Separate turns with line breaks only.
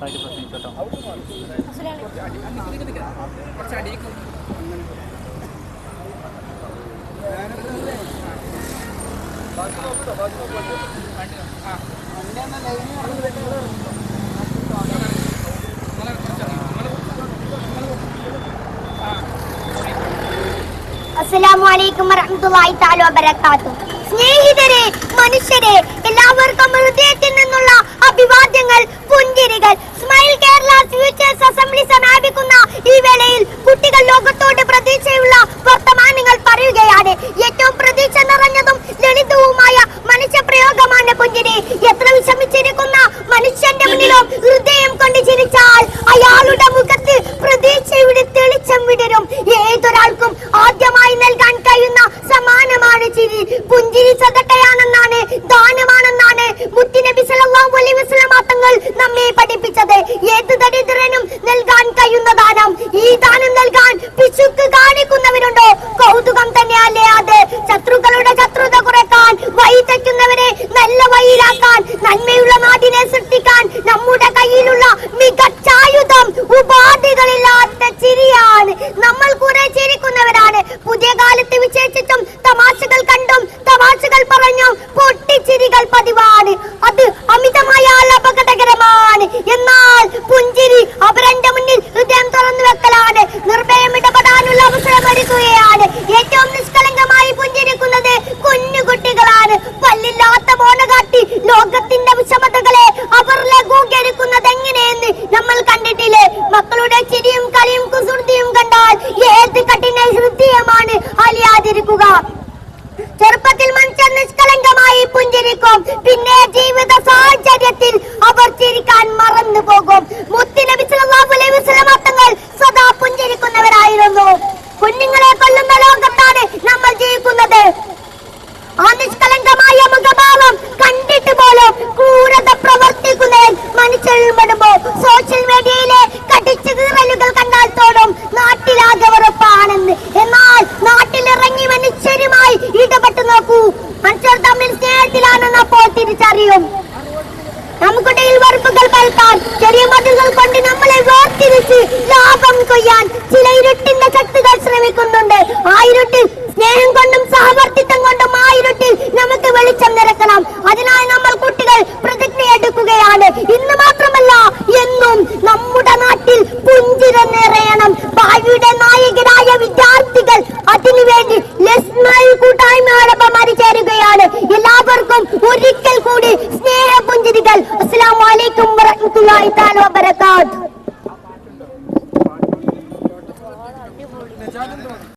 ഉഷാറായിട്ട് പ്രസംഗിച്ചോട്ടോ
അസ്സലാമു അലൈക്കും വറഹ്മത്തുള്ളാഹി തആല വബറകാതുഹു. സ്നേഹിതരെ മനുഷ്യരെ എല്ലാവർക്കും ഹൃദയത്തിൽ നിന്നുള്ള അഭിവാദ്യങ്ങൾ പുഞ്ചിരികൾ ഫ്യൂച്ചേഴ്സ് അസംബ്ലി സമാപിക്കുന്ന ഈ വേളയിൽ കുട്ടികൾ ലോകത്തോട് പ്രതീക്ഷയുള്ള വർത്തമാനങ്ങൾ പറയുകയാണ്. ഏറ്റവും പ്രതീക്ഷ നിറഞ്ഞതും ലളിതവുമായ മനുഷ്യ പ്രയോഗമാണ് പുഞ്ചിരി എത്ര വിഷമിച്ചിരിക്കുന്ന മനുഷ്യന്റെ മുന്നിലും ഹൃദയം കൊണ്ട് ചിരിച്ചാൽ അയാളുടെ മുഖത്ത് പ്രതീക്ഷയുടെ തെളിച്ചം വിടരും. ഏതൊരാൾക്കും ആദ്യമായി നൽകാൻ കഴിയുന്ന സമാനമാണ് ചിരി. പുഞ്ചിരി സദക്കയാണെന്നാണ് പിശുക്ക് കാണിക്കുന്നവരുണ്ടോ? കൗതുകം തന്നെയല്ലേ അത്? ശത്രുക്കളുടെ ശത്രുത കുറയ്ക്കാൻ വഴി തെറ്റുന്നവരെ നല്ല വഴിയിലാക്കാൻ നന്മയുള്ള ലോകത്തിന്റെ വിഷമതകളെ അവർ ലഘൂകരിക്കുന്നത് എങ്ങനെയെന്ന് നമ്മൾ കണ്ടിട്ടില്ലേ? മക്കളുടെ ചിരിയും കളിയും കുസൃതിയും കണ്ടാൽ ഏത് കഠിന ഹൃദയമാണ് അലിയാതിരിക്കുക? ചെറുപ്പത്തിൽ മനുഷ്യൻ നിഷ്കളങ്കമായി പുഞ്ചിരിക്കും. പിന്നെ അപ്പോൾ തിരിച്ചറിയും. നമുക്കിടയിൽ വെറുപ്പുകൾ പരത്താൻ ചെറിയ മതിലുകൾ കൊണ്ട് നമ്മളെ വേർതിരിച്ച് ലാഭം കൊയ്യാൻ ചില ഇരുട്ടിന്റെ ശക്തികൾ ശ്രമിക്കുന്നുണ്ട്. ആ ഇരുട്ടിൽ സ്നേഹം കൊണ്ടും സഹവർത്തിത്വം കൊണ്ടും ആ നമുക്ക് വെളിച്ചം നിരക്കണം. അതിനാൽ നമ്മൾ കുട്ടികൾ പ്രതിജ്ഞയെടുക്കുകയാണ് ഇന്ന് മാത്രമല്ല എന്നും നമ്മുടെ നാട്ടിൽ പുഞ്ചിര നിറയണം. ഭാവിയുടെ നായകരായ വിദ്യാർത്ഥികൾ അതിനുവേണ്ടി ലസ്മൽ കൂട്ടായ്മയോടൊപ്പം എല്ലാവർക്കും ഒരിക്കൽ കൂടി സ്നേഹപുഞ്ചിരികൾ. അസ്സലാമലൈക്കും വറഹ്മത്തുള്ളാഹി തആല വബറകാതുഹു